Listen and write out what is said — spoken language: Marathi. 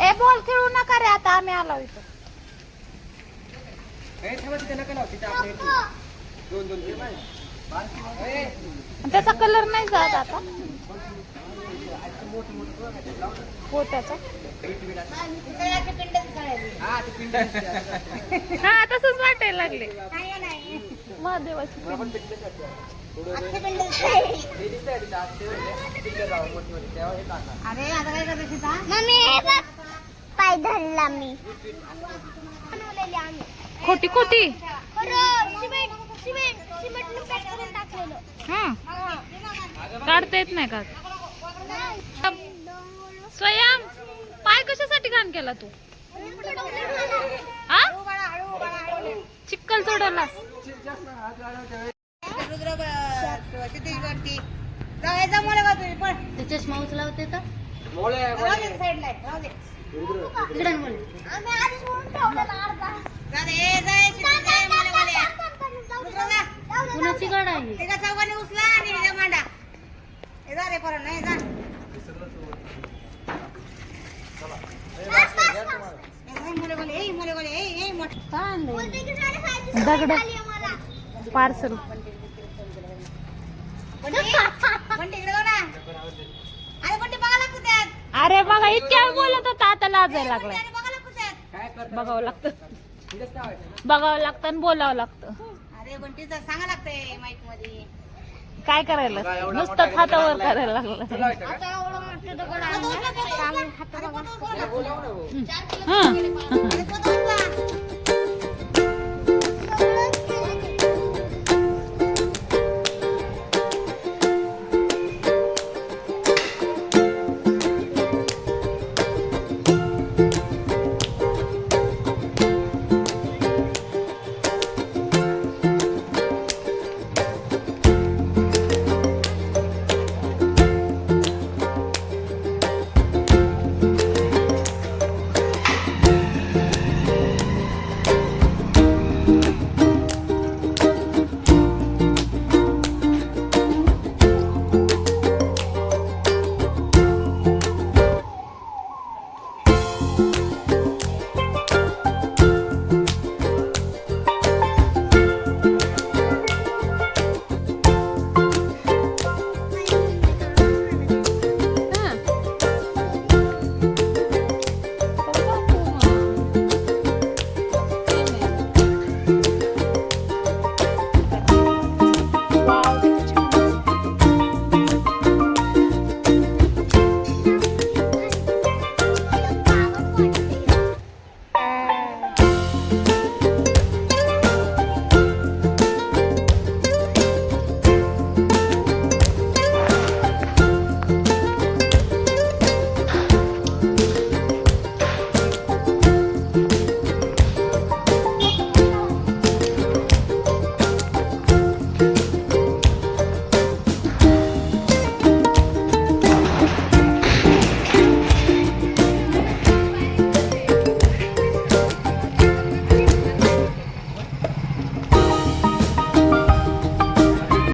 ए बॉल खेळू नका रे आता आम्ही आलो इथं. ए थांबा तिथे नका लावू तिथे आपले दोन दोन तीन. ए, त्याचा कलर नाही जात आता. पोटाचा. हा. हा तसंच वाटायला लागले. नाही नाही. महादेवाची अरे आता काय करते सीता? मम्मी बघ. पाय धरला मी. बनवलेली आम्ही खोटी खोटी. खरं सिमेंट सिमेंट सिमेंट पॅक करून टाकलेलं. हा. काढता येत नाही का? स्वयं पाय कशासाठी घाण केला तू? हा? चिक्कल चढवलास. रुद्र ब- तिथे वरती जायचं मला का तुम्ही? पण त्याच्या माऊस लावते तर? मोळे राहू दे साईडला आहे, राहू दे. इकडे आम्ही आधीच म्हणून ठेवलेला अर्धा. जा दे, ए, जा, ए, शिटी, जा, ए, मला बोले. रुद्र जा. कुणाची गाड आहे? एका चौकाने उचला आणि मांडा. हे जा रे परत नाही जा. ए, जा, मुले बोले ए मुले बोले ए ए मोठ. दगड. पार्सल बंटी बंटी इकडे जाऊ ना अरे बंटी बघा लागतो त्यात. अरे बघा इतक्या बोलत होता आता लाजायला लागतो करता? बघावं लागतं. बघावं लागतं आणि बोलावं लागतं. अरे बंटीचं सांगा लागतंय माईकमध्ये काय करायला? नुसतंच हातावर करायला लागलं. हं.